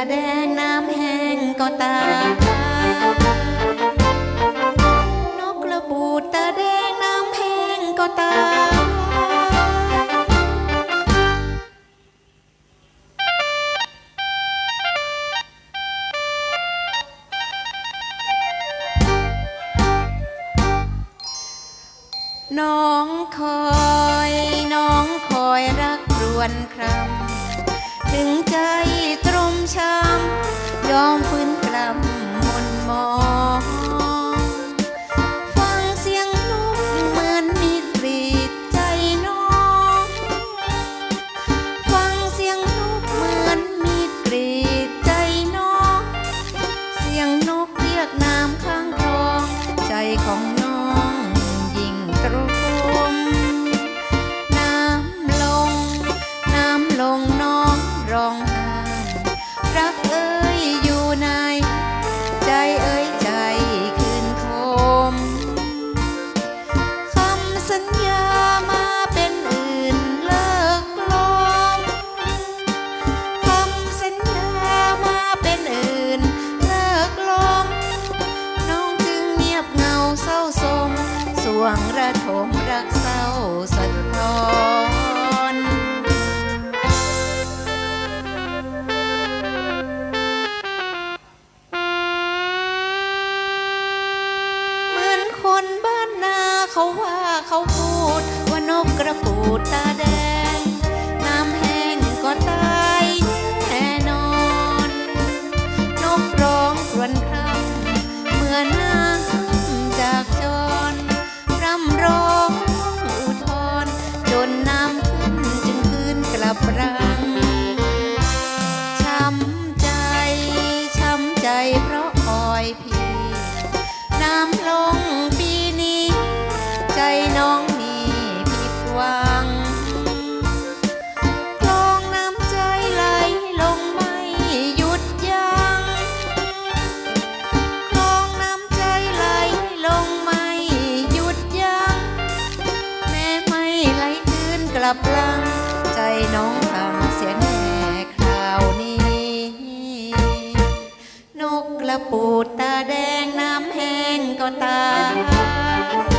ตายนกกระปูดตาแดงน้ำแห้งก็ตาน้องคอย น้องคอยรักรวนครำ วงระทมรักเศร้าสะท้อนเหมือนคนบ้านนาเขาว่าเขาพูดว่านกกระปูดตาแดง กับรังช้ำใจช้ำใจเพราะคอยพี่ น้ำลงปีนี้ ใจน้องมีผิดหวังคลองน้ำใจไหลลงไม่หยุดยัง้งคลองน้ำใจไหลลงไม่หยุดยัง้งแม้ไม่ไหลคืนกลับหลัง น้องพังเสียแน่คราวนี้ นกกระปูดตาแดงน้ำแห้งก็ตาย